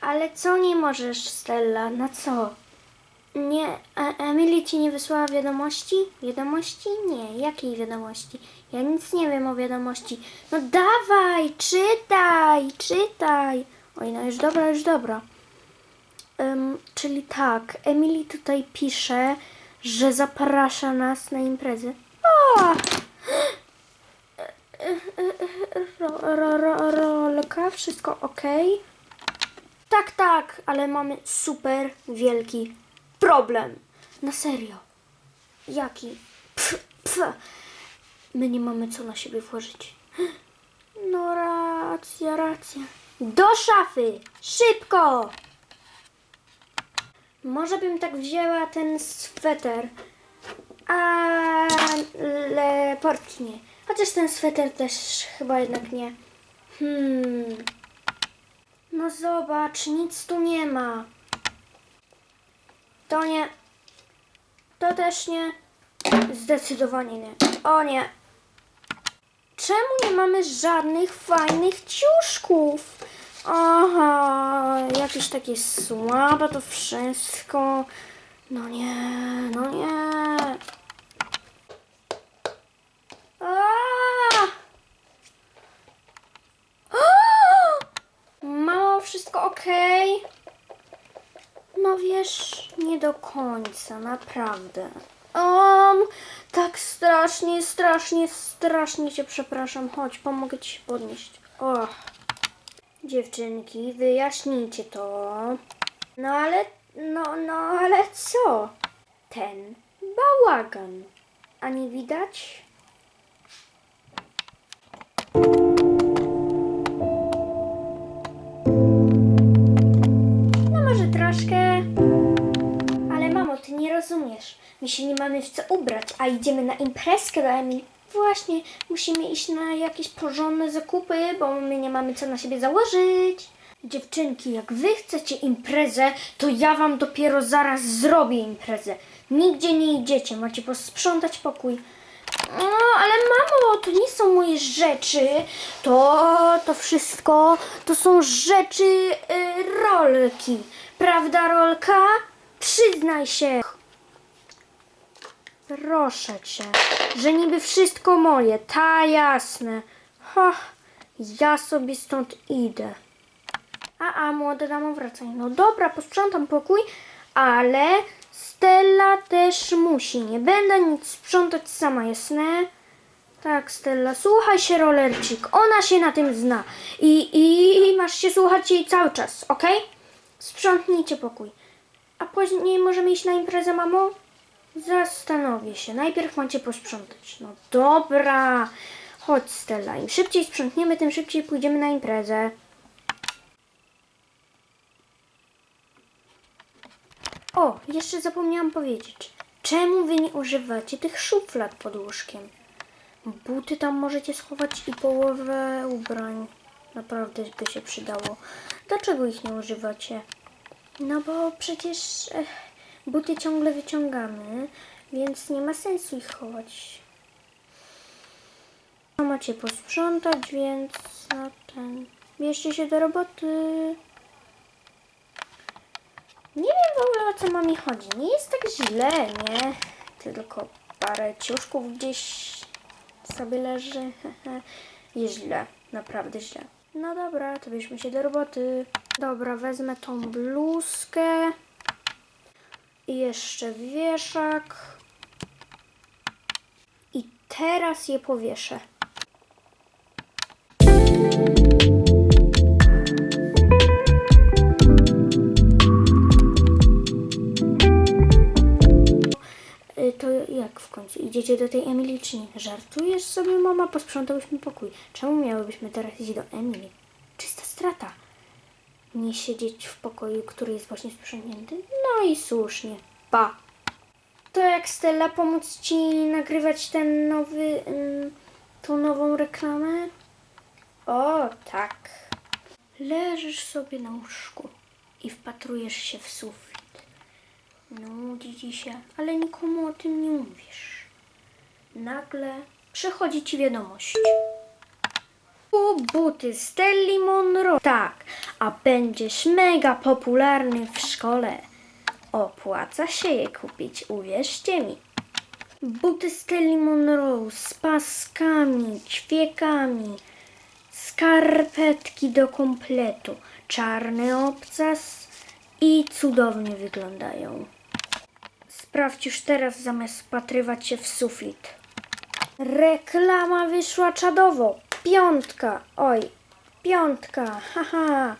Ale co nie możesz, Stella? Na co? Nie, e Emily ci nie wysłała wiadomości? Wiadomości? Nie, jakiej wiadomości? Ja nic nie wiem o wiadomości. No dawaj, czytaj, czytaj. Oj, no już dobra, już dobra. Em, czyli tak, Emily tutaj pisze, że zaprasza nas na imprezę. O! Ro, ro, ro, wszystko ok? Tak, tak, ale mamy super wielki problem. Na serio. Jaki? Pff, pff. My nie mamy co na siebie włożyć. No racja, racja. Do szafy! Szybko! Może bym tak wzięła ten sweter. Ale portki nie. Chociaż ten sweter też chyba jednak nie. Hmm. No zobacz, nic tu nie ma. To nie. To też nie. Zdecydowanie nie. O nie. Czemu nie mamy żadnych fajnych ciuszków? Aha, jakieś takie słabe to wszystko. No nie, no nie. A! Mamo, wszystko ok? No wiesz, nie do końca, naprawdę. Um, tak strasznie, strasznie, strasznie cię przepraszam. Chodź, pomogę ci się podnieść. Och. Dziewczynki, wyjaśnijcie to. No ale, no, no ale co? Ten bałagan. A nie widać? Się nie mamy w co ubrać, a idziemy na imprezkę do Emil. Właśnie, musimy iść na jakieś porządne zakupy, bo my nie mamy co na siebie założyć. Dziewczynki, jak wy chcecie imprezę, to ja wam dopiero zaraz zrobię imprezę. Nigdzie nie idziecie, macie posprzątać pokój. No, ale mamo, to nie są moje rzeczy. To, to wszystko, to są rzeczy y, rolki. Prawda, rolka? Przyznaj się. Proszę cię, że niby wszystko moje, ta jasne. Ha, ja sobie stąd idę. A, a, młoda damo, wracaj. No dobra, posprzątam pokój, ale Stella też musi. Nie będę nic sprzątać sama, jasne? Tak, Stella, słuchaj się, rolercik. Ona się na tym zna. I, i masz się słuchać jej cały czas, ok? Sprzątnijcie pokój. A później możemy iść na imprezę, mamo? Zastanowię się. Najpierw macie posprzątać. No dobra. Chodź, Stella. Im szybciej sprzątniemy, tym szybciej pójdziemy na imprezę. O, jeszcze zapomniałam powiedzieć. Czemu wy nie używacie tych szuflad pod łóżkiem? Buty tam możecie schować i połowę ubrań. Naprawdę by się przydało. Dlaczego ich nie używacie? No bo przecież eh, buty ciągle wyciągamy, więc nie ma sensu ich chować. No macie posprzątać, więc no ten... Bierzcie się do roboty. Nie wiem w ogóle o co ma mi chodzi. Nie jest tak źle, nie? Tylko parę ciuszków gdzieś sobie leży. Jest źle, naprawdę źle. No dobra, to bierzmy się do roboty. Dobra, wezmę tą bluzkę. I jeszcze wieszak. I teraz je powieszę. Y, To jak w końcu? Idziecie do tej Emily czy nie? Żartujesz sobie, mama? Posprzątałyśmy pokój. Czemu miałybyśmy teraz iść do Emily? Czysta strata. Nie siedzieć w pokoju, który jest właśnie sprzątnięty? No i słusznie. Pa. To jak Stella pomóc ci nagrywać ten nowy, ym, tą nową reklamę? O, tak. Leżysz sobie na łóżku i wpatrujesz się w sufit. Nudzi ci się, ale nikomu o tym nie mówisz. Nagle przychodzi ci wiadomość. Buty Stelli Monroe. Tak, a będziesz mega popularny w szkole. Opłaca się je kupić, uwierzcie mi. Buty Stelli Monroe z paskami, ćwiekami, skarpetki do kompletu, czarny obcas i cudownie wyglądają. Sprawdź już teraz, zamiast wpatrywać się w sufit. Reklama wyszła czadowo. Piątka. Oj, piątka. Haha.